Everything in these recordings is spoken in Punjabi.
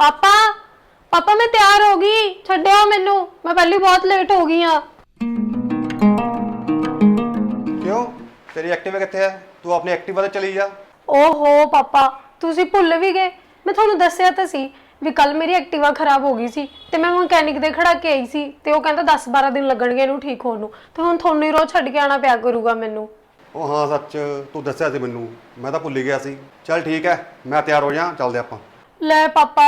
ਪਾਪਾ ਪਾਪਾ ਮੈਂ ਤਿਆਰ ਹੋ ਗਈ। ਛੱਡਿਓ ਮੈਨੂੰ। ਮੈਂ ਪਹਿਲੀ ਬਹੁਤ ਲੇਟ ਹੋ ਗਈ ਆ। ਕਿਉਂ? ਤੇਰੀ ਐਕਟਿਵਾ ਕਿੱਥੇ ਹੈ? ਤੂੰ ਆਪਣੀ ਐਕਟਿਵਾ ਤੇ ਚਲੀ ਜਾ। ਓਹੋ ਪਾਪਾ ਤੁਸੀਂ ਭੁੱਲ ਵੀ ਗਏ। ਮੈਂ ਤੁਹਾਨੂੰ ਦੱਸਿਆ ਤਾਂ ਸੀ ਵੀ ਕੱਲ ਮੇਰੀ ਐਕਟਿਵਾ ਖਰਾਬ ਹੋ ਗਈ ਸੀ ਤੇ ਮੈਂ ਮਕੈਨਿਕ ਦੇ ਖੜਾ ਕੇ ਆਈ ਸੀ ਤੇ ਉਹ ਕਹਿੰਦਾ 10-12 ਦਿਨ ਲੱਗਣਗੇ ਇਹਨੂੰ ਠੀਕ ਹੋਣ ਨੂੰ। ਤੇ ਹੁਣ ਤੁਹਾਨੂੰ ਹੀ ਰੋਜ਼ ਛੱਡ ਕੇ ਆਣਾ ਪਿਆ ਕਰੂਗਾ ਮੈਨੂੰ। ਉਹ ਹਾਂ ਸੱਚ ਤੂੰ ਦੱਸਿਆ ਸੀ ਮੈਨੂੰ। ਮੈਂ ਤਾਂ ਭੁੱਲ ਹੀ ਗਿਆ ਸੀ। ਚੱਲ ਠੀਕ ਹੈ ਮੈਂ ਤਿਆਰ ਹੋ ਜਾ ਚੱਲਦੇ ਆਪਾਂ। ਲੈ ਪਾਪਾ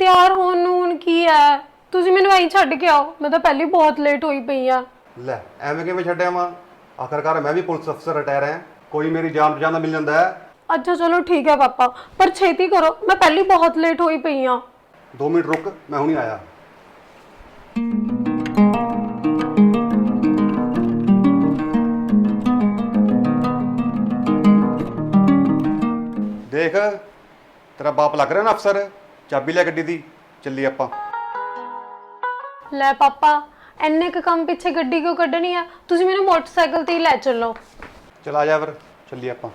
ਤਿਆਰ ਹੋਣ ਨੂੰ ਹੁਣ ਕੀ ਹੈ? ਤੁਸੀਂ ਮੈਨੂੰ ਐਂ ਛੱਡ ਕੇ ਆਓ ਮੈਂ ਤਾਂ ਪਹਿਲੀ ਬਹੁਤ ਲੇਟ ਹੋਈ ਪਈ ਆ। ਲੈ ਐਵੇਂ ਕਿਵੇਂ ਛੱਡਿਆ ਮਾਂ ਆਖਰਕਾਰ ਮੈਂ ਵੀ ਪੁਲਿਸ ਅਫਸਰ ਰਿਟਾਇਰ ਹਾਂ। ਕੋਈ ਮੇਰੀ ਜਾਨ ਪਛਾਣ ਦਾ ਮਿਲ ਜਾਂਦਾ ਹੈ। ਅੱਛਾ ਚਲੋ ਠੀਕ ਹੈ ਪਾਪਾ ਪਰ ਛੇਤੀ ਕਰੋ ਮੈਂ ਪਹਿਲੀ ਬਹੁਤ ਲੇਟ ਹੋਈ ਪਈ ਆ। 2 ਮਿੰਟ ਰੁਕ ਮੈਂ ਹੁਣੀ ਆਇਆ। ਤੇਰਾ ਬਾਪ ਲੱਗ ਰਿਹਾ ਨਾ ਅਫਸਰ? ਚਾਬੀ ਲੈ ਗੱਡੀ ਦੀ। ਚੱਲੀ ਆਪਾਂ। ਲੈ ਪਾਪਾ ਐਨੇ ਕੁ ਕੰਮ ਪਿੱਛੇ ਗੱਡੀ ਕਿਉਂ ਕੱਢਣੀ ਆ? ਤੁਸੀਂ ਮੈਨੂੰ ਮੋਟਰਸਾਈਕਲ ਤੇ ਹੀ ਲੈ ਚੱਲੋ। ਚਲ ਜਾ ਫਿਰ। ਚੱਲੀ ਆਪਾਂ।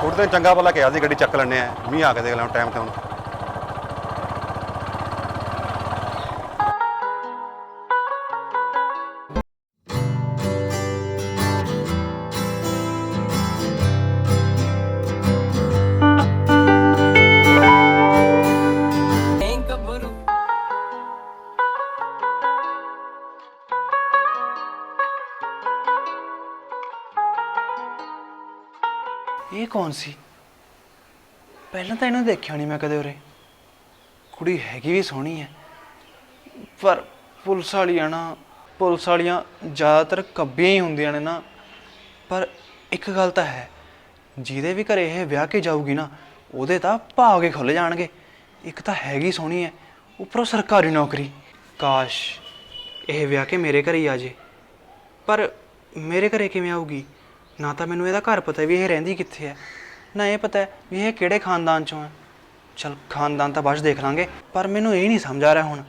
ਥੋੜੇ ਦਿਨ ਚੰਗਾ ਭਲਾ ਕਿਹਾ ਸੀ ਗੱਡੀ ਚੱਕ ਲੈਣੇ ਆ। ਮੀਂਹ ਆ ਕੇ ਦੇਖ ਲਾਂ ਟਾਈਮ ਤੇ ਹੁਣ। ਕੌਣ ਸੀ? ਪਹਿਲਾਂ ਤਾਂ ਇਹਨੂੰ ਦੇਖਿਆ ਨਹੀਂ ਮੈਂ ਕਦੇ ਉਰੇ। ਕੁੜੀ ਹੈਗੀ ਵੀ ਸੋਹਣੀ ਹੈ ਪਰ ਪੁਲਿਸ ਵਾਲੀਆਂ ਨਾ, ਪੁਲਿਸ ਵਾਲੀਆਂ ਜ਼ਿਆਦਾਤਰ ਕੱਬੀਆਂ ਹੀ ਹੁੰਦੀਆਂ ਨੇ ਨਾ। ਪਰ ਇੱਕ ਗੱਲ ਤਾਂ ਹੈ, ਜਿਹਦੇ ਵੀ ਘਰੇ ਇਹ ਵਿਆਹ ਕੇ ਜਾਊਗੀ ਨਾ, ਉਹਦੇ ਤਾਂ ਭਾਗੇ ਖੁੱਲ ਜਾਣਗੇ। ਇੱਕ ਤਾਂ ਹੈਗੀ ਸੋਹਣੀ ਹੈ ਉੱਪਰੋਂ ਸਰਕਾਰੀ ਨੌਕਰੀ। ਕਾਸ਼ ਇਹ ਵਿਆਹ ਕੇ ਮੇਰੇ ਘਰੇ ਹੀ ਆ ਜੇ। ਪਰ ਮੇਰੇ ਘਰੇ ਕਿਵੇਂ ਆਊਗੀ? ਨਾ ਤਾਂ ਮੈਨੂੰ ਇਹਦਾ ਘਰ ਪਤਾ ਵੀ ਇਹ ਰਹਿੰਦੀ ਕਿੱਥੇ ਹੈ, ਨਾ ਇਹ ਪਤਾ ਵੀ ਇਹ ਕਿਹੜੇ ਖਾਨਦਾਨ ਚੋਂ ਹੈ। ਚਲ ਖਾਨਦਾਨ ਤਾਂ ਬਾਅਦ 'ਚ ਦੇਖ ਲਾਂਗੇ, ਪਰ ਮੈਨੂੰ ਇਹ ਨਹੀਂ ਸਮਝ ਆ ਰਿਹਾ ਹੁਣ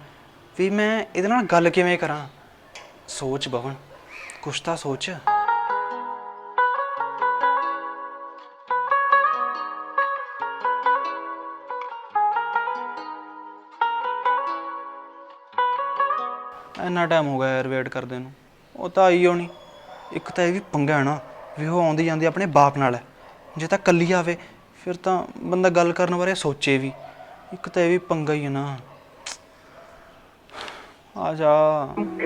ਵੀ ਮੈਂ ਇਹਦੇ ਨਾਲ ਗੱਲ ਕਿਵੇਂ ਕਰਾਂ। ਸੋਚ ਬਵਨ ਕੁਛ ਤਾਂ ਸੋਚ। ਇੰਨਾ ਟਾਈਮ ਹੋ ਗਿਆ ਯਾਰ ਵੇਟ ਕਰਦੇ ਨੂੰ, ਉਹ ਤਾਂ ਆਈ ਹੋਣੀ। ਇੱਕ ਤਾਂ ਇਹ ਵੀ ਪੰਗਾ ਹੈ ਨਾ। ਵੀ ਉਹ ਆਉਂਦੀ ਜਾਂਦੀ ਆਪਣੇ ਬਾਪ ਨਾਲ। ਹੈ ਜੇ ਤਾਂ ਕੱਲੀ ਆਵੇ ਫਿਰ ਤਾਂ ਬੰਦਾ ਗੱਲ ਕਰਨ ਬਾਰੇ ਸੋਚੇ ਵੀ। ਇੱਕ ਤਾਂ ਇਹ ਵੀ ਪੰਗਾ ਹੀ ਹੈ ਨਾ। ਆ ਜਾ।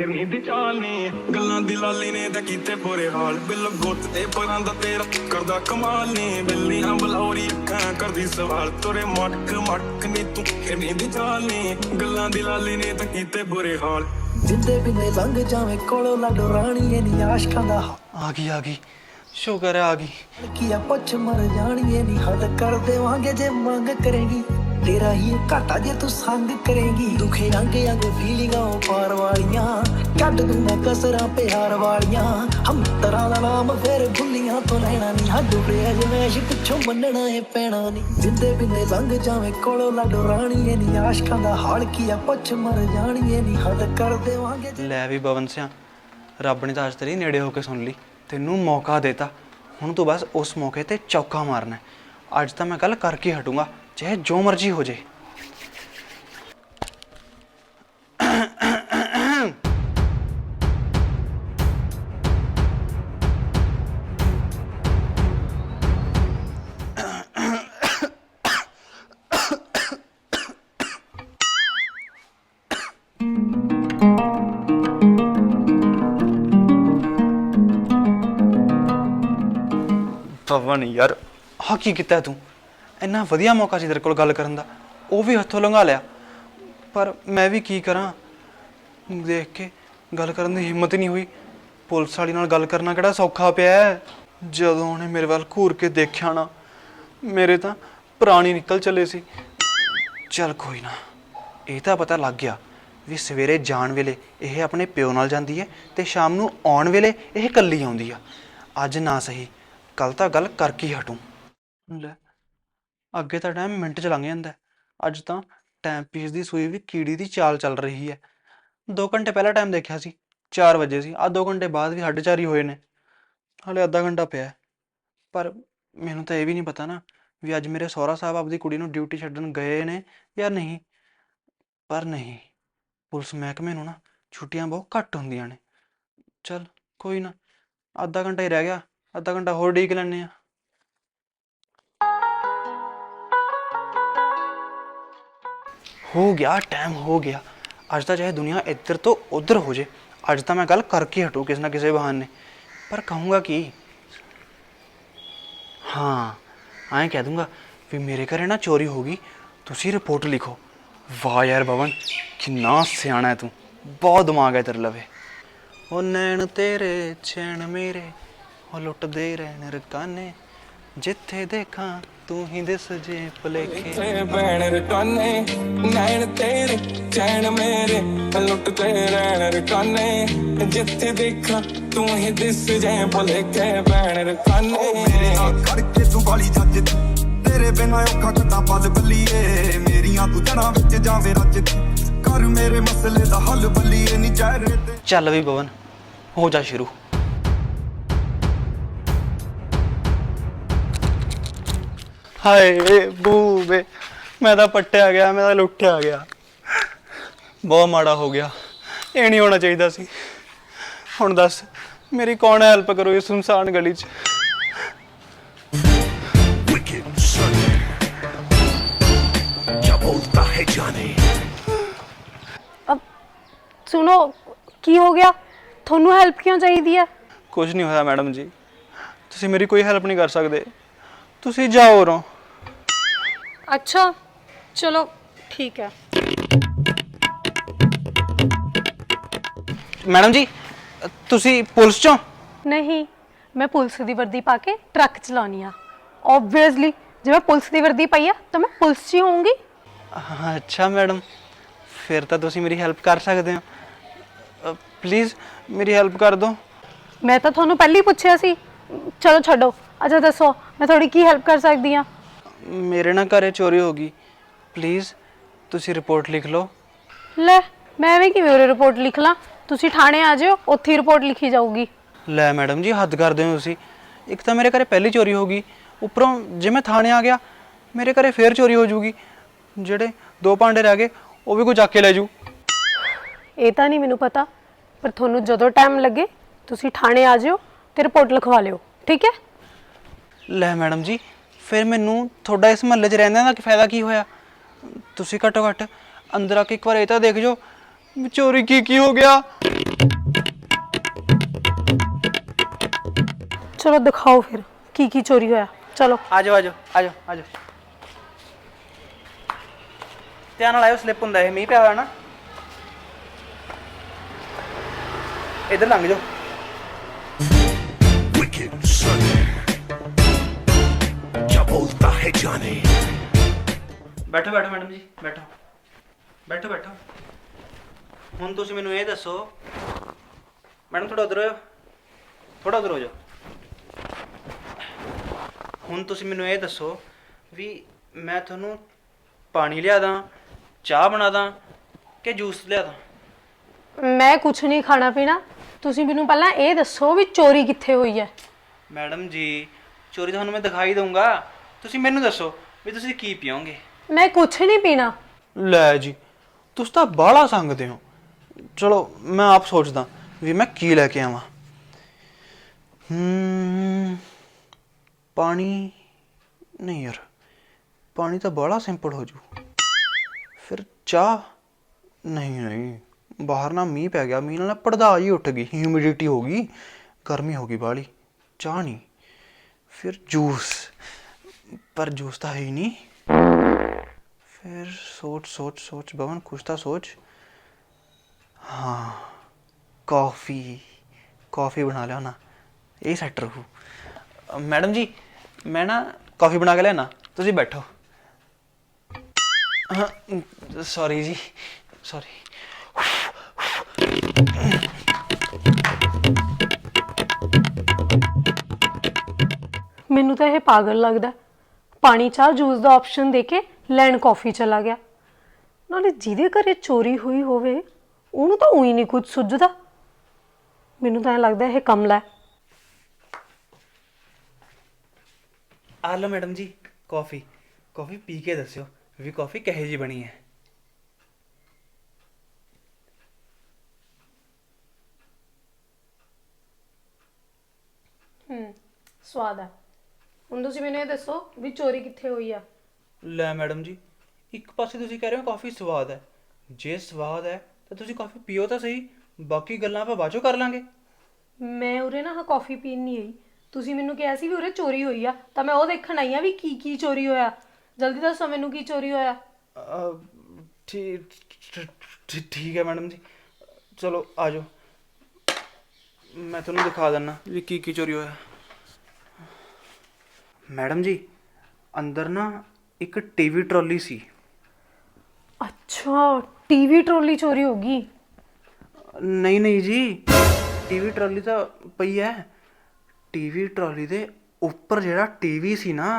ਐਵੇਂ ਦੀ ਚਾਲ ਨੀ। ਗੱਲਾਂ ਦੀ ਲਾਲੀ ਨੇ ਤਾਂ ਕੀਤੇ ਬੁਰੇ ਹਾਲ। ਬਿੱਲ ਗੁੱਤ ਤੇ ਪਰਾਂ ਦਾ ਤੇਰਾ ਕਰਦਾ ਕਮਾਲ ਨੀ। ਬਿੱਲੀਆਂ ਬਲੌਰੀ ਅੱਖਾਂ ਕਰਦੀ ਸਵਾਲ। ਤੁਰੇ ਮਟਕ ਮਟਕ ਨੀ ਤੂੰ। ਐਵੇਂ ਦੀ ਚਾਲ ਨੀ। ਗੱਲਾਂ ਦੀ ਲਾਲੀ ਨੇ ਤਾਂ ਕੀਤੇ ਬੁਰੇ ਹਾਲ। ਜਿੰਦੇ ਬਿਨੇ ਲੰਘ ਜਾਵੇਂ ਕੋਲੋਂ ਲਾਡੋ ਰਾਣੀਏ ਨੀ ਆਸ਼ਕਾਂ ਦਾ ਆ ਗਈ ਆ ਗਈ। ਸ਼ੁਕਰ ਆ ਗਈ। ਕੀਆ ਪੁੱਛ ਮਰ ਜਾਣੀਏ ਨੀ ਹੱਲ ਕਰ ਦੇਵਾਂਗੇ ਜੇ ਮੰਗ ਕਰੇਗੀ। ਤੇਰਾ ਹੀ ਘਾਟਾ ਜੇ ਤੂੰ ਸੰਗ ਕਰੇਗੀ। ਦੁਖੇ ਅੰਗ ਅੰਗ ਫੀਲਿੰਗਾਂ ਪਾਰ ਵਾਲੀਆਂ। ਕੱਢ ਦੂੰ ਮੈਂ ਕਸਰਾਂ ਪਿਆਰ ਵਾਲੀਆਂ। ਹਮ ਤਰਾਂ ਦਾ ਨਾਮ ਫੇਰ ਭੁੱਲੀਆਂ ਤੋਂ ਲੈਣਾ ਨਹੀਂ ਹੱਦ ਉੜਿਆ ਜਮੈਸ਼ ਪਿੱਛੋਂ ਮੰਨਣਾ ਏ ਪੈਣਾ ਨਹੀਂ ਜਿੰਦੇ ਬਿਨੇ ਲੰਘ ਜਾਵੇਂ ਕੋਲੋਂ ਲਾਡੋ ਰਾਣੀਏ ਨੀ। ਆਸ਼ਕਾਂ ਦਾ ਹਾਲ ਕੀਆ ਪੁੱਛ ਮਰ ਜਾਣੀਏ ਨੀ ਹੱਲ ਕਰ ਦੇਵਾਂਗੇ ਲੈ ਵੀ ਬਵਨ ਸਿਆ ਰੱਬ ਨੇ ਤਾਂ ਅੱਜ ਤੇਰੀ ਨੇੜੇ ਹੋ ਕੇ ਸੁਣ ਲਈ। ਤੈਨੂੰ ਮੌਕਾ ਦੇਤਾ ਹੁਣ ਤੂੰ ਬਸ ਉਸ ਮੌਕੇ ਤੇ ਚੌਕਾ ਮਾਰਨਾ ਹੈ। ਅੱਜ ਤਾਂ ਮੈਂ ਗੱਲ ਕਰਕੇ ਹਟੂੰਗਾ, ਚਾਹੇ ਜੋ ਮਰਜ਼ੀ ਹੋ ਜੇ ਪਵਨ ਯਾਰ। ਆ ਕੀ ਕੀਤਾ ਤੂੰ? ਇੰਨਾ ਵਧੀਆ ਮੌਕਾ ਸੀ ਤੇਰੇ ਕੋਲ ਗੱਲ ਕਰਨ ਦਾ। ਉਹ ਵੀ ਹੱਥੋਂ ਲੰਘਾ ਲਿਆ। ਪਰ ਮੈਂ ਵੀ ਕੀ ਕਰਾਂ? ਦੇਖ ਕੇ ਗੱਲ ਕਰਨ ਦੀ ਹਿੰਮਤ ਹੀ ਨਹੀਂ ਹੋਈ। ਪੁਲਿਸ ਵਾਲੀ ਨਾਲ ਗੱਲ ਕਰਨਾ ਕਿਹੜਾ ਸੌਖਾ ਪਿਆ ਹੈ। ਜਦੋਂ ਉਹਨੇ ਮੇਰੇ ਵੱਲ ਘੂਰ ਕੇ ਦੇਖਿਆ ਨਾ, ਮੇਰੇ ਤਾਂ ਪ੍ਰਾਣੀ ਨਿਕਲ ਚੱਲੇ ਸੀ। ਚੱਲ ਕੋਈ ਨਾ, ਇਹ ਤਾਂ ਪਤਾ ਲੱਗ ਗਿਆ ਵੀ ਸਵੇਰੇ ਜਾਣ ਵੇਲੇ ਇਹ ਆਪਣੇ ਪਿਓ ਨਾਲ ਜਾਂਦੀ ਹੈ ਤੇ ਸ਼ਾਮ ਨੂੰ ਆਉਣ ਵੇਲੇ ਇਹ ਇਕੱਲੀ ਆਉਂਦੀ ਆ। ਅੱਜ ਨਾ ਸਹੀ ਕੱਲ ਤਾਂ ਗੱਲ ਕਰਕੇ ਹੀ ਹਟੂੰ। ਲੈ, ਅੱਗੇ ਤਾਂ ਟਾਈਮ ਮਿੰਟ ਚ ਲੰਘ ਜਾਂਦਾ ਹੈ। ਅੱਜ ਤਾਂ ਟਾਈਮ ਪੀਸ ਦੀ ਸੂਈ ਵੀ ਕੀੜੀ ਦੀ ਚਾਲ ਚੱਲ ਰਹੀ ਹੈ। 2 ਘੰਟੇ ਪਹਿਲਾਂ ਟਾਈਮ ਦੇਖਿਆ ਸੀ 4 ਵਜੇ ਸੀ ਆ 2 ਘੰਟੇ ਬਾਅਦ ਵੀ ਸਾਢੇ ਚਾਰ ਹੀ ਹੋਏ ਨੇ। ਹਾਲੇ ਅੱਧਾ ਘੰਟਾ ਪਿਆ ਹੈ। ਪਰ ਮੈਨੂੰ ਤਾਂ ਇਹ ਵੀ ਨਹੀਂ ਪਤਾ ਨਾ ਵੀ ਅੱਜ ਮੇਰੇ ਸਹੁਰਾ ਸਾਹਿਬ ਆਪਦੀ ਕੁੜੀ ਨੂੰ ਡਿਊਟੀ ਛੱਡਣ ਗਏ ਨੇ ਜਾਂ ਨਹੀਂ। ਪਰ ਨਹੀਂ, ਪੁਲਿਸ ਮਹਿਕਮੇ ਨੂੰ ਨਾ ਛੁੱਟੀਆਂ ਬਹੁਤ ਘੱਟ ਹੁੰਦੀਆਂ ਨੇ। ਚਲ ਕੋਈ ਨਾ, ਅੱਧਾ ਘੰਟਾ ਹੀ ਰਹਿ ਗਿਆ ਅੱਧਾ ਘੰਟਾ ਹੋਰ ਡੀਕ ਲੈਣੇ ਆ ਹੋ ਗਿਆ ਟਾਈਮ ਹੋ ਗਿਆ। ਅੱਜ ਤਾਂ ਚਾਹੇ ਦੁਨੀਆ ਇੱਧਰ ਤੋਂ ਉੱਧਰ ਹੋ ਜੇ, ਅੱਜ ਤਾਂ ਮੈਂ ਗੱਲ ਕਰਕੇ ਹਟੂ ਕਿਸੇ ਨਾ ਕਿਸੇ ਬਹਾਨੇ। ਪਰ ਕਹੂੰਗਾ ਕੀ? ਹਾਂ, ਐਂ ਕਹਿ ਦੂੰਗਾ ਵੀ ਮੇਰੇ ਘਰੇ ਨਾ ਚੋਰੀ ਹੋ ਗਈ, ਤੁਸੀਂ ਰਿਪੋਰਟ ਲਿਖੋ। ਵਾਹ ਯਾਰ ਬਵਨ, ਕਿੰਨਾ ਸਿਆਣਾ ਹੈ ਤੂੰ। ਬਹੁਤ ਦਿਮਾਗ ਹੈ ਤੇਰੇ ਲਵੇ। ਉਹ ਨੈਣ ਤੇਰੇ ਚੈਨ ਮੇਰੇ ਉਹ ਲੁੱਟਦੇ ਰਹਿਣ ਰਕਾਨੇ। ਜਿੱਥੇ ਦੇਖਾਂ ਤੂੰ ਹੀ ਦਿਸ ਜੇ ਭੁਲੇਖੇ। ਤੇ ਬੈਣ ਰਕਾਨੇ ਨੈਣ ਤੇਰੇ ਚੈਨ ਮੇਰੇ ਲੁੱਟਦੇ ਰਹਿਣ ਰਕਾਨੇ। ਜਿੱਥੇ ਦੇਖਾਂ ਤੂੰ ਹੀ ਦਿਸ ਜੇ ਭੁਲੇ ਕੇ ਬੈਣ ਰਕਾਨੇ ਮੇਰੇ ਨਾਲ ਖੜਕੇ ਸੰਭਾਲੀ ਜੱਜ ਤੂੰ ਤੇਰੇ ਬਿਨਾ ਔਖਾ ਕੱਟਾ ਪਲ ਬੱਲੀਏ ਮੇਰੀਆਂ ਤੂੰ ਵਿੱਚ ਜਾਵੇ ਰੱਜ ਤੂੰ ਕਰ ਮੇਰੇ ਮਸਲੇ ਦਾ ਹੱਲ ਬੱਲੀਏ ਨੀ ਜ਼ਹਿਰੇ ਤੇ ਚੱਲ ਵੀ ਬਵਨ ਹੋ ਜਾ ਸ਼ੁਰੂ। ਹਾਏ ਬੂਬੇ ਮੈਂ ਤਾਂ ਪੱਟਿਆ ਗਿਆ ਮੈਂ ਤਾਂ ਲੁੱਟਿਆ ਗਿਆ। ਬਹੁਤ ਮਾੜਾ ਹੋ ਗਿਆ। ਇਹ ਨਹੀਂ ਹੋਣਾ ਚਾਹੀਦਾ ਸੀ। ਹੁਣ ਦੱਸ ਮੇਰੀ ਕੌਣ ਹੈਲਪ ਕਰੂ ਇਸ ਸੁਨਸਾਨ ਗਲੀ 'ਚ? ਅਬ ਸੁਣੋ ਕੀ ਹੋ ਗਿਆ? ਤੁਹਾਨੂੰ ਹੈਲਪ ਕਿਉਂ ਚਾਹੀਦੀ ਹੈ? ਕੁਝ ਨਹੀਂ ਹੋਇਆ ਮੈਡਮ ਜੀ। ਤੁਸੀਂ ਮੇਰੀ ਕੋਈ ਹੈਲਪ ਨਹੀਂ ਕਰ ਸਕਦੇ। ਤੁਸੀਂ ਜਾਓ ਰੋ ਅੱਛਾ ਚਲੋ ਠੀਕ ਹੈ। ਮੈਡਮ ਜੀ ਤੁਸੀਂ ਪੁਲਿਸ ਚੋਂ? ਨਹੀਂ ਮੈਂ ਪੁਲਿਸ ਦੀ ਵਰਦੀ ਪਾ ਕੇ ਟਰੱਕ ਚਲਾਉਣੀ ਆ। ਆਬਵੀਅਸਲੀ ਜੇ ਮੈਂ ਪੁਲਿਸ ਦੀ ਵਰਦੀ ਪਾਈ ਆ ਤਾਂ ਮੈਂ ਪੁਲਿਸ 'ਚ ਹੀ ਹੋਊਂਗੀ। ਹਾਂ, ਅੱਛਾ ਮੈਡਮ। ਫਿਰ ਤਾਂ ਤੁਸੀਂ ਮੇਰੀ ਹੈਲਪ ਕਰ ਸਕਦੇ ਹੋ। ਪਲੀਜ਼ ਮੇਰੀ ਹੈਲਪ ਕਰ ਦਿਓ। ਮੈਂ ਤਾਂ ਤੁਹਾਨੂੰ ਪਹਿਲਾਂ ਹੀ ਪੁੱਛਿਆ ਸੀ। ਚਲੋ ਛੱਡੋ। ਅੱਛਾ ਦੱਸੋ ਮੈਂ ਤੁਹਾਡੀ ਕੀ ਹੈਲਪ ਕਰ ਸਕਦੀ ਆ? ਮੇਰੇ ਨਾਲ ਘਰੇ ਚੋਰੀ ਹੋ ਗਈ। ਪਲੀਜ਼ ਤੁਸੀਂ ਰਿਪੋਰਟ ਲਿਖ ਲਓ। ਲੈ ਮੈਂ ਐਵੇਂ ਕਿਵੇਂ ਉਰੇ ਰਿਪੋਰਟ ਲਿਖ ਲਾਂ? ਤੁਸੀਂ ਥਾਣੇ ਆ ਜਿਓ ਉੱਥੇ ਹੀ ਰਿਪੋਰਟ ਲਿਖੀ ਜਾਊਗੀ। ਲੈ ਮੈਡਮ ਜੀ ਹੱਦ ਕਰਦੇ ਹੋ ਤੁਸੀਂ। ਇੱਕ ਤਾਂ ਮੇਰੇ ਘਰੇ ਪਹਿਲੀ ਚੋਰੀ ਹੋ ਗਈ। ਉੱਪਰੋਂ ਜੇ ਮੈਂ ਥਾਣੇ ਆ ਗਿਆ ਮੇਰੇ ਘਰੇ ਫੇਰ ਚੋਰੀ ਹੋ ਜੂਗੀ ਜਿਹੜੇ ਦੋ ਭਾਂਡੇ ਰਹਿ ਗਏ ਉਹ ਵੀ ਕੋਈ ਚੱਕ ਕੇ ਲੈ ਜੂ ਇਹ ਤਾਂ ਨਹੀਂ ਮੈਨੂੰ ਪਤਾ ਪਰ ਤੁਹਾਨੂੰ ਜਦੋਂ ਟਾਈਮ ਲੱਗੇ ਤੁਸੀਂ ਥਾਣੇ ਆ ਜਿਓ ਤੇ ਰਿਪੋਰਟ ਲਿਖਵਾ ਲਿਓ। ਠੀਕ ਹੈ? ਲੈ ਮੈਡਮ ਜੀ ਫਿਰ ਮੈਨੂੰ ਤੁਹਾਡਾ ਇਸ ਮਹੱਲੇ 'ਚ ਰਹਿੰਦਿਆਂ ਦਾ ਕੀ ਫਾਇਦਾ ਕੀ ਹੋਇਆ? ਤੁਸੀਂ ਘੱਟੋ ਘੱਟ ਅੰਦਰ ਆ ਕੇ ਇੱਕ ਵਾਰ ਇਹ ਤਾਂ ਦੇਖ ਜੋ ਚੋਰੀ ਕੀ ਕੀ ਹੋ ਗਿਆ? ਚਲੋ ਦਿਖਾਓ ਫਿਰ ਕੀ ਕੀ ਚੋਰੀ ਹੋਇਆ? ਚਲੋ। ਆ ਜਾਓ ਆ ਜਾਓ ਆ ਜਾਓ ਆ ਜਾਓ। ਧਿਆਨ ਨਾਲ ਆਇਓ ਸਲਿੱਪ ਹੁੰਦਾ ਇਹ ਮੀਂਹ ਪਿਆ ਹੋਇਆ ਨਾ। ਇਧਰ ਲੰਘ ਜਾਓ। ਬੈਠੋ ਬੈਠੋ ਮੈਡਮ ਜੀ ਬੈਠੋ। ਬੈਠੋ ਬੈਠੋ। ਹੁਣ ਤੁਸੀਂ ਮੈਨੂੰ ਇਹ ਦੱਸੋ ਮੈਡਮ ਥੋੜਾ ਉਧਰ ਹੋ ਥੋੜਾ ਉਧਰ ਹੋ ਜਾਓ। ਹੁਣ ਤੁਸੀਂ ਮੈਨੂੰ ਇਹ ਦੱਸੋ ਵੀ ਮੈਂ ਤੁਹਾਨੂੰ ਪਾਣੀ ਲਿਆ ਦਾਂ ਚਾਹ ਬਣਾ ਦਾਂ ਕਿ ਜੂਸ ਲਿਆ ਦਾਂ ਮੈਂ ਕੁਝ ਨਹੀਂ ਖਾਣਾ ਪੀਣਾ। ਤੁਸੀਂ ਮੈਨੂੰ ਪਹਿਲਾਂ ਇਹ ਦੱਸੋ ਵੀ ਚੋਰੀ ਕਿੱਥੇ ਹੋਈ ਹੈ। ਮੈਡਮ ਜੀ ਚੋਰੀ ਤੁਹਾਨੂੰ ਮੈਂ ਦਿਖਾਈ ਦਊਂਗਾ। ਤੁਸੀਂ ਮੈਨੂੰ ਦੱਸੋ ਵੀ ਤੁਸੀਂ ਕੀ ਪੀਓਗੇ? ਮੈਂ ਕੁਝ ਨਹੀਂ ਪੀਣਾ। ਲੈ ਜੀ ਤੁਸੀਂ ਤਾਂ ਬਾਹਲਾ ਸੰਗਦੇ ਹੋ। ਚਲੋ ਮੈਂ ਆਪ ਸੋਚਦਾ ਵੀ ਮੈਂ ਕੀ ਲੈ ਕੇ ਆਵਾਂ। ਹੂੰ ਪਾਣੀ ਨਹੀਂ ਯਾਰ ਪਾਣੀ ਤਾਂ ਬੜਾ ਸਿੰਪਲ ਹੋ ਜੂ। ਫਿਰ ਚਾਹ? ਨਹੀਂ ਨਹੀਂ ਬਾਹਰ ਨਾ ਮੀਂਹ ਪੈ ਗਿਆ ਮੀਂਹ ਨਾਲ ਪੜਦਾ ਹੀ ਉੱਠ ਗਈ ਹਿਊਮਿਡਿਟੀ ਹੋ ਗਈ ਗਰਮੀ ਹੋ ਗਈ ਬਾਲੀ ਚਾਹ ਨਹੀਂ। ਫਿਰ ਜੂਸ ਪਰ ਜੂਸ ਤਾਂ ਹੈ ਹੀ ਨਹੀਂ फिर सोच सोच सोच भवन कुछ था सोच हाँ कॉफ़ी कॉफ़ी बना लिया ना ये सैट रहू अ, मैडम जी मैं ना कॉफ़ी बना के लेना तुसी बैठो हाँ सॉरी जी सॉरी ਮੈਨੂੰ ਤਾਂ ਇਹ ਪਾਗਲ ਲੱਗਦਾ ਪਾਣੀ ਚਾਹ ਜੂਸ ਦਾ ਆਪਸ਼ਨ ਦੇ ਕੇ ਲੈਣ ਕਾਫੀ ਚਲਾ ਗਿਆ। ਨਾਲੇ ਜਿਹਦੇ ਘਰੇ ਚੋਰੀ ਹੋਈ ਹੋਵੇ ਉਹਨੂੰ ਤਾਂ ਉਹੀ ਨਹੀਂ ਕੁਝ ਸੁੱਝਦਾ। ਮੈਨੂੰ ਤਾਂ ਐਂ ਲੱਗਦਾ ਇਹ ਕਮਲਾ ਹੈ। ਆ ਲਓ ਮੈਡਮ ਜੀ ਕਾਫੀ ਕਾਫੀ ਪੀ ਕੇ ਦੱਸਿਓ ਵੀ ਕਾਫੀ ਕਿਹੋ ਜੀ ਬਣੀ ਹੈ। ਹੂੰ ਸਵਾਦ ਹੈ। ਹੁਣ ਤੁਸੀਂ ਮੈਨੂੰ ਇਹ ਦੱਸੋ ਵੀ ਚੋਰੀ ਕਿੱਥੇ ਹੋਈ ਆ? ਲੈ ਮੈਡਮ ਜੀ ਇੱਕ ਪਾਸੇ ਤੁਸੀਂ ਕਹਿ ਰਹੇ ਹੋ ਕਾਫੀ ਸਵਾਦ ਹੈ। ਜੇ ਸਵਾਦ ਹੈ ਤਾਂ ਤੁਸੀਂ ਕਾਫੀ ਪੀਓ ਤਾਂ ਸਹੀ ਬਾਕੀ ਗੱਲਾਂ ਆਪਾਂ ਬਾਅਦ ਚੋਂ ਕਰ ਲਾਂਗੇ। ਮੈਂ ਉਰੇ ਨਾ ਕਾਫੀ ਪੀਣ ਨਹੀਂ ਆਈ। ਤੁਸੀਂ ਮੈਨੂੰ ਕਿਹਾ ਸੀ ਵੀ ਉਰੇ ਚੋਰੀ ਹੋਈ ਆ ਤਾਂ ਮੈਂ ਉਹ ਦੇਖਣ ਆਈ ਆ ਵੀ ਕੀ ਕੀ ਚੋਰੀ ਹੋਇਆ। ਜਲਦੀ ਦੱਸੋ ਮੈਨੂੰ ਕੀ ਚੋਰੀ ਹੋਇਆ। ਅਹ, ਠੀਕ ਠੀਕ ਹੈ ਮੈਡਮ ਜੀ। ਚਲੋ ਆ ਜਾਓ। ਮੈਂ ਤੁਹਾਨੂੰ ਦਿਖਾ ਦਿੰਨਾ ਵੀ ਕੀ ਕੀ ਚੋਰੀ ਹੋਇਆ। ਮੈਡਮ ਜੀ ਅੰਦਰ ਨਾ ਇੱਕ ਟੀਵੀ ਟਰਾਲੀ ਸੀ। ਅੱਛਾ ਟੀਵੀ ਟਰੋਲੀ ਚੋਰੀ ਹੋ ਗਈ। ਨਹੀਂ ਨਹੀਂ ਜੀ ਟੀਵੀ ਟਰਾਲੀ ਤਾਂ ਪਈ ਹੈ ਟੀਵੀ ਟਰਾਲੀ ਦੇ ਉੱਪਰ ਜਿਹੜਾ ਟੀਵੀ ਸੀ ਨਾ।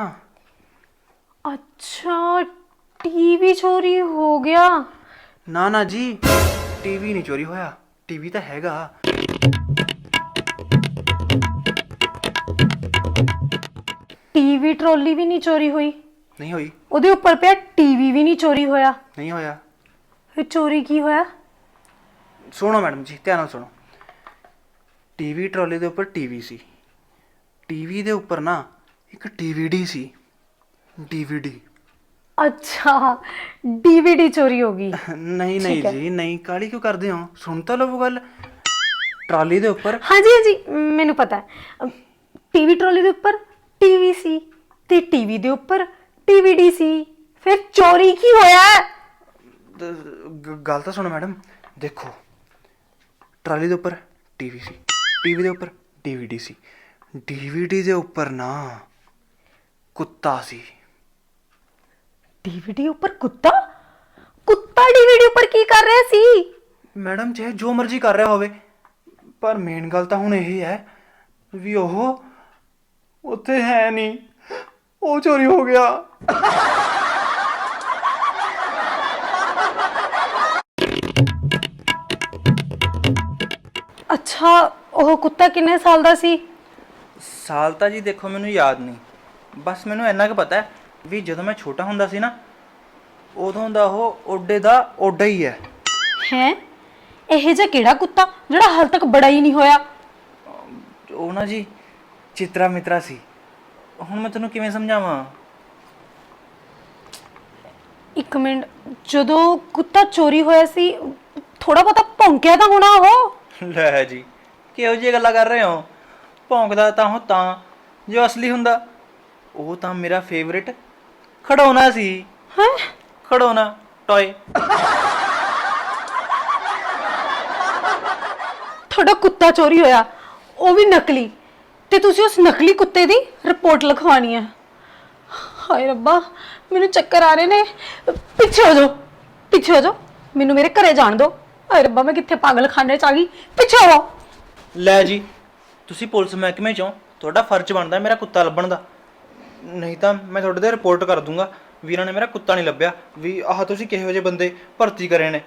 ਅੱਛਾ ਟੀਵੀ ਚੋਰੀ ਹੋ ਗਿਆ। ਨਾ ਨਾ ਜੀ ਟੀਵੀ ਨਹੀਂ ਚੋਰੀ ਹੋਇਆ। ਟੀਵੀ ਤਾਂ ਹੈਗਾ। ਟੀਵੀ ਟਰੋਲੀ ਵੀ ਨਹੀਂ ਚੋਰੀ ਹੋਈ? ਨਹੀਂ ਹੋਈ। ਉਹਦੇ ਉੱਪਰ ਪਿਆ ਟੀਵੀ ਵੀ ਨਹੀਂ ਚੋਰੀ ਹੋਇਆ? ਨਹੀਂ ਹੋਇਆ। ਫਿਰ ਚੋਰੀ ਕੀ ਹੋਇਆ? ਸੁਣੋ ਮੈਡਮ ਜੀ ਧਿਆਨ ਨਾਲ ਸੁਣੋ। ਟੀਵੀ ਟਰਾਲੀ ਦੇ ਉੱਪਰ ਟੀਵੀ ਸੀ। ਟੀਵੀ ਦੇ ਉੱਪਰ ਨਾ ਇੱਕ ਡੀਵੀਡੀ ਸੀ। ਡੀਵੀਡੀ ਅੱਛਾ ਡੀਵੀਡੀ ਚੋਰੀ ਹੋ ਗਈ। ਨਹੀਂ ਨਹੀਂ ਜੀ ਨਹੀਂ। ਕਾਲੀ ਕਿਉਂ ਕਰਦੇ ਹੋ? ਸੁਣ ਤਾਂ ਲਵੋ ਗੱਲ। ਟਰਾਲੀ ਦੇ ਉੱਪਰ ਹਾਂਜੀ ਹਾਂਜੀ ਮੈਨੂੰ ਪਤਾ ਹੈ। ਟੀਵੀ ਟਰੋਲੀ ਦੇ ਉੱਪਰ ਟੀਵੀ ਸੀ ਤੇ ਟੀਵੀ ਦੇ ਉੱਪਰ ਟੀਵੀਡੀ ਸੀ। ਫਿਰ ਚੋਰੀ ਕੀ ਹੋਇਆ? ਗੱਲ ਤਾਂ ਸੁਣੋ ਮੈਡਮ। ਦੇਖੋ ਟਰਾਲੀ ਦੇ ਉੱਪਰ ਟੀਵੀ ਸੀ ਟੀਵੀ ਦੇ ਉੱਪਰ ਡੀਵੀਡੀ ਸੀ। ਡੀਵੀਡੀ ਦੇ ਉੱਪਰ ਨਾ ਕੁੱਤਾ ਸੀ। ਡੀਵੀਡੀ ਉੱਪਰ ਕੁੱਤਾ? ਕੁੱਤਾ ਡੀਵੀਡੀ ਉੱਪਰ ਕੀ ਕਰ ਰਿਹਾ ਸੀ? ਮੈਡਮ ਚਾਹੇ ਜੋ ਮਰਜ਼ੀ ਕਰ ਰਿਹਾ ਹੋਵੇ ਪਰ ਮੇਨ ਗੱਲ ਤਾਂ ਹੁਣ ਇਹ ਹੈ ਵੀ ਉਹ ਉੱਥੇ ਹੈ ਨਹੀਂ। ਉਹ ਚੋਰੀ ਹੋ ਗਿਆ। ਅੱਛਾ ਉਹ ਕੁੱਤਾ ਕਿੰਨੇ ਸਾਲ ਦਾ ਸੀ? ਸਾਲ ਤਾਂ ਜੀ ਦੇਖੋ ਮੈਨੂੰ ਯਾਦ ਨਹੀਂ। ਬਸ ਮੈਨੂੰ ਇੰਨਾ ਕੁ ਪਤਾ ਹੈ ਵੀ ਜਦੋਂ ਮੈਂ ਛੋਟਾ ਹੁੰਦਾ ਸੀ ਨਾ ਉਦੋਂ ਦਾ ਉਹ ਓਡੇ ਦਾ ਓਡਾ ਹੀ ਹੈ। ਹੈ? ਇਹ ਜਿਹਾ ਕਿਹੜਾ ਕੁੱਤਾ ਜਿਹੜਾ ਹਾਲ ਤੱਕ ਬੜਾ ਹੀ ਨਹੀਂ ਹੋਇਆ? ਉਹ ਨਾ ਜੀ ਚਿਤਰਾ ਮਿਤਰਾ ਸੀ। ਹੁਣ ਮੈਂ ਤੈਨੂੰ ਕਿਵੇਂ ਸਮਝਾਵਾਂ? ਇੱਕ ਮਿੰਟ ਜਦੋਂ ਕੁੱਤਾ ਚੋਰੀ ਹੋਇਆ ਸੀ ਥੋੜਾ ਬਹੁਤਾ ਭੌਂਕਿਆ ਤਾਂ ਹੋਣਾ ਉਹ? ਲੈ ਜੀ ਕਿਹੋ ਜਿਹੀ ਗੱਲਾਂ ਕਰ ਰਹੇ ਹੋ? ਭੌਂਕਦਾ ਤਾਂ ਉਹ ਤਾਂ ਜੋ ਅਸਲੀ ਹੁੰਦਾ। ਉਹ ਤਾਂ ਮੇਰਾ ਫੇਵਰਿਟ ਖੜਾਉਣਾ ਸੀ। ਹੈ? ਖੜਾਉਣਾ ਟੌਏ ਤੁਹਾਡਾ ਕੁੱਤਾ ਚੋਰੀ ਹੋਇਆ ਉਹ ਵੀ ਨਕਲੀ। ਤੇ ਤੁਸੀਂ ਉਸ ਨਕਲੀ ਕੁੱਤੇ ਦੀ ਰਿਪੋਰਟ ਲਿਖਵਾਣੀ ਹੈ ਹਾਏ ਰੱਬਾ, ਮੈਨੂੰ ਚੱਕਰ ਆ ਰਹੇ ਨੇ। ਪਿੱਛੇ ਹੋ ਜਾਓ, ਪਿੱਛੇ ਹੋ ਜਾਓ। ਮੈਨੂੰ ਮੇਰੇ ਘਰੇ ਜਾਣ ਦਿਓ। ਹਾਏ ਰੱਬਾ, ਮੈਂ ਕਿੱਥੇ ਪਾਗਲਖਾਨੇ ਚ ਆ ਗਈ? ਪਿੱਛੇ ਹੋ ਲੈ ਜੀ, ਤੁਸੀਂ ਪੁਲਿਸ ਮਹਿਕਮੇ ਚੋਂ, ਤੁਹਾਡਾ ਫਰਜ਼ ਬਣਦਾ ਮੇਰਾ ਕੁੱਤਾ ਲੱਭਣ ਦਾ। ਨਹੀਂ ਤਾਂ ਮੈਂ ਤੁਹਾਡੇ ਤੇ ਰਿਪੋਰਟ ਕਰ ਦੂੰਗਾ ਵੀਰਾਂ ਨੇ ਮੇਰਾ ਕੁੱਤਾ ਨਹੀਂ ਲੱਭਿਆ, ਵੀ ਆਹ ਤੁਸੀਂ ਕਿਹੋ ਜਿਹੇ ਬੰਦੇ ਭਰਤੀ ਕਰੇ ਨੇ।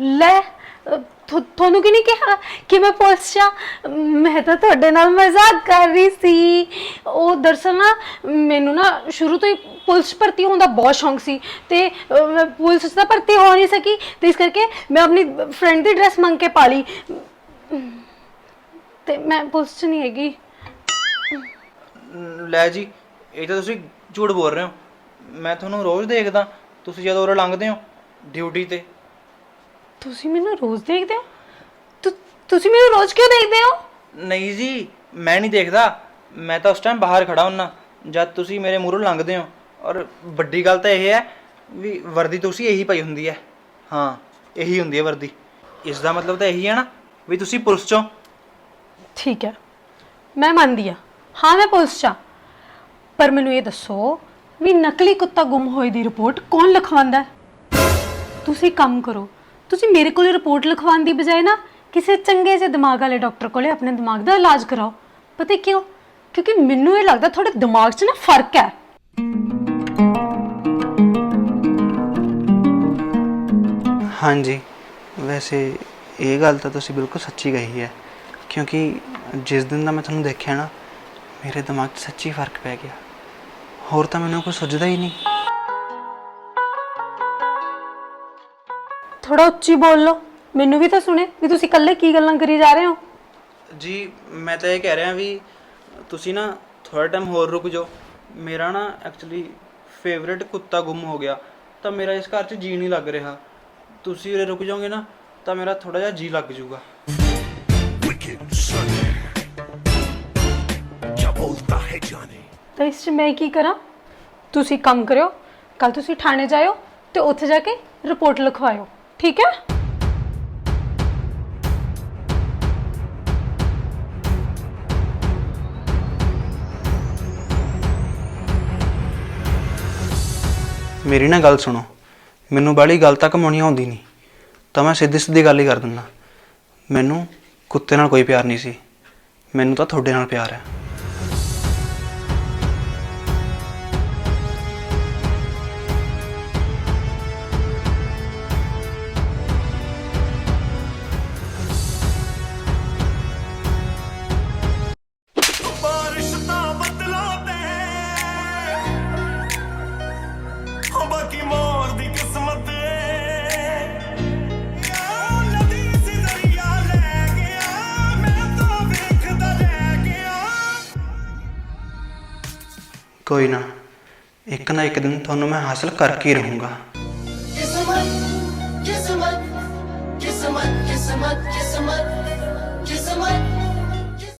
ਲੈ ਅ, ਥੋ- ਤੁਹਾਨੂੰ ਕੀ ਕਿਹਾ ਕਿ ਮੈਂ ਪੁਲਿਸ ਚ ਆ? ਮੈਂ ਤਾਂ ਤੁਹਾਡੇ ਨਾਲ ਮਜ਼ਾਕ ਕਰ ਰਹੀ ਸੀ। ਉਹ ਦਰਸਲ ਨਾ ਮੈਨੂੰ ਨਾ ਸ਼ੁਰੂ ਤੋਂ ਹੀ ਪੁਲਿਸ 'ਚ ਭਰਤੀ ਹੋਣ ਦਾ ਬਹੁਤ ਸ਼ੌਂਕ ਸੀ ਤੇ ਅ, ਮੈਂ ਪੁਲਿਸ 'ਚ ਤਾਂ ਭਰਤੀ ਹੋ ਨਹੀਂ ਸਕੀ ਤੇ ਇਸ ਕਰਕੇ ਮੈਂ ਆਪਣੀ ਫਰੈਂਡ ਦੀ ਡਰੈਸ ਮੰਗ ਕੇ ਪਾ ਲਈ। ਤੇ ਮੈਂ ਪੁਲਿਸ 'ਚ ਨਹੀਂ ਹੈਗੀ। ਲੈ ਜੀ ਇਹ ਤਾਂ ਤੁਸੀਂ ਝੂਠ ਬੋਲ ਰਹੇ ਹੋ। ਮੈਂ ਤੁਹਾਨੂੰ ਰੋਜ਼ ਦੇਖਦਾ। ਤੁਸੀਂ ਜਦੋਂ ਉਰੇ ਲੰਘਦੇ ਹੋ ਡਿਊਟੀ ਤੇ। ਤੁਸੀਂ ਮੈਨੂੰ ਰੋਜ਼ ਦੇਖਦੇ ਹੋ? ਤੁ- ਤੁਸੀਂ ਮੈਨੂੰ ਰੋਜ਼ ਕਿਉਂ ਦੇਖਦੇ ਹੋ? ਨਹੀਂ ਜੀ ਮੈਂ ਨਹੀਂ ਦੇਖਦਾ। ਮੈਂ ਤਾਂ ਉਸ ਟਾਈਮ ਬਾਹਰ ਖੜਾ ਹੁੰਨਾ। ਜਦ ਤੁਸੀਂ ਮੇਰੇ ਮੂਹਰੋਂ ਲੰਘਦੇ ਹੋ। ਔਰ ਵੱਡੀ ਗੱਲ ਤਾਂ ਇਹ ਹੈ ਵੀ ਵਰਦੀ ਤੁਸੀਂ ਇਹੀ ਪਾਈ ਹੁੰਦੀ ਹੈ। ਹਾਂ ਇਹੀ ਹੁੰਦੀ ਹੈ ਵਰਦੀ। ਇਸ ਦਾ ਮਤਲਬ ਤਾਂ ਇਹੀ ਹੈ ਨਾ ਵੀ ਤੁਸੀਂ ਪੁਲਿਸ ਚੋਂ। ਠੀਕ ਹੈ। ਮੈਂ ਮੰਨਦੀ ਆ ਹਾਂ ਮੈਂ ਪੁਲਿਸ 'ਚ ਆ ਪਰ ਮੈਨੂੰ ਇਹ ਦੱਸੋ ਵੀ ਨਕਲੀ ਕੁੱਤਾ ਗੁੰਮ ਹੋਏ ਦੀ ਰਿਪੋਰਟ ਕੌਣ ਲਿਖਵਾਉਂਦਾ ਹੈ? ਤੁਸੀਂ ਕੰਮ ਕਰੋ। ਤੁਸੀਂ ਮੇਰੇ ਕੋਲ ਰਿਪੋਰਟ ਲਿਖਵਾਉਣ ਦੀ ਬਜਾਏ ਨਾ ਕਿਸੇ ਚੰਗੇ ਜਿਹੇ ਦਿਮਾਗ ਵਾਲੇ ਡਾਕਟਰ ਕੋਲੇ ਆਪਣੇ ਦਿਮਾਗ ਦਾ ਇਲਾਜ ਕਰਾਓ। ਪਤਾ ਕਿਉਂ? ਕਿਉਂਕਿ ਮੈਨੂੰ ਇਹ ਲੱਗਦਾ ਤੁਹਾਡੇ ਦਿਮਾਗ 'ਚ ਨਾ ਫ਼ਰਕ ਹੈ। ਹਾਂਜੀ। ਵੈਸੇ ਇਹ ਗੱਲ ਤਾਂ ਤੁਸੀਂ ਬਿਲਕੁਲ ਸੱਚੀ ਕਹੀ ਹੈ। ਕਿਉਂਕਿ ਜਿਸ ਦਿਨ ਦਾ ਮੈਂ ਤੁਹਾਨੂੰ ਦੇਖਿਆ ਨਾ, ਮੇਰੇ ਦਿਮਾਗ 'ਚ ਸੱਚੀ ਫ਼ਰਕ ਪੈ ਗਿਆ। ਹੋਰ ਤਾਂ ਮੈਨੂੰ ਕੋਈ ਸੁਝਦਾ ਹੀ ਨਹੀਂ। ਥੋੜਾ ਉੱਚੀ ਬੋਲ ਲਓ। ਮੈਨੂੰ ਵੀ ਤਾਂ ਸੁਣੇ ਵੀ ਤੁਸੀਂ ਇਕੱਲੇ ਕੀ ਗੱਲਾਂ ਕਰੀ ਜਾ ਰਹੇ ਹੋ? ਜੀ ਮੈਂ ਤਾਂ ਇਹ ਕਹਿ ਰਿਹਾ ਵੀ ਤੁਸੀਂ ਨਾ ਥੋੜਾ ਟਾਈਮ ਹੋਰ ਰੁਕ ਜਾਓ। ਮੇਰਾ ਨਾ ਐਕਚੁਅਲੀ ਫੇਵਰਿਟ ਕੁੱਤਾ ਗੁੰਮ ਹੋ ਗਿਆ। ਤਾਂ ਮੇਰਾ ਇਸ ਘਰ 'ਚ ਜੀ ਨਹੀਂ ਲੱਗ ਰਿਹਾ। ਤੁਸੀਂ ਉਰੇ ਰੁਕ ਜਾਓਗੇ ਨਾ ਤਾਂ ਮੇਰਾ ਥੋੜਾ ਜਿਹਾ ਜੀ ਲੱਗ ਜਾਊਗਾ। ਤਾਂ ਇਸ 'ਚ ਮੈਂ ਕੀ ਕਰਾਂ? ਤੁਸੀਂ ਕੰਮ ਕਰਿਓ ਕੱਲ ਤੁਸੀਂ ਥਾਣੇ ਜਾਇਓ ਤੇ ਉੱਥੇ ਜਾ ਕੇ ਰਿਪੋਰਟ ਲਿਖਵਾਇਓ। ਠੀਕ ਹੈ? ਮੇਰੀ ਨਾ ਗੱਲ ਸੁਣੋ। ਮੈਨੂੰ ਬਾਲੀ ਗੱਲ ਤਾਂ ਮੋਣੀ ਆਉਂਦੀ ਨਹੀਂ। ਤਾਂ ਮੈਂ ਸਿੱਧੀ ਸਿੱਧੀ ਗੱਲ ਹੀ ਕਰ ਦਿੰਦਾ। ਮੈਨੂੰ ਕੁੱਤੇ ਨਾਲ ਕੋਈ ਪਿਆਰ ਨਹੀਂ ਸੀ। ਮੈਨੂੰ ਤਾਂ ਤੁਹਾਡੇ ਨਾਲ ਪਿਆਰ ਹੈ। ਕੋਈ ਨਾ। ਇੱਕ ਨਾ ਇੱਕ ਦਿਨ ਤੁਹਾਨੂੰ ਮੈਂ ਹਾਸਲ ਕਰਕੇ ਹੀ ਰਹੂੰਗਾ।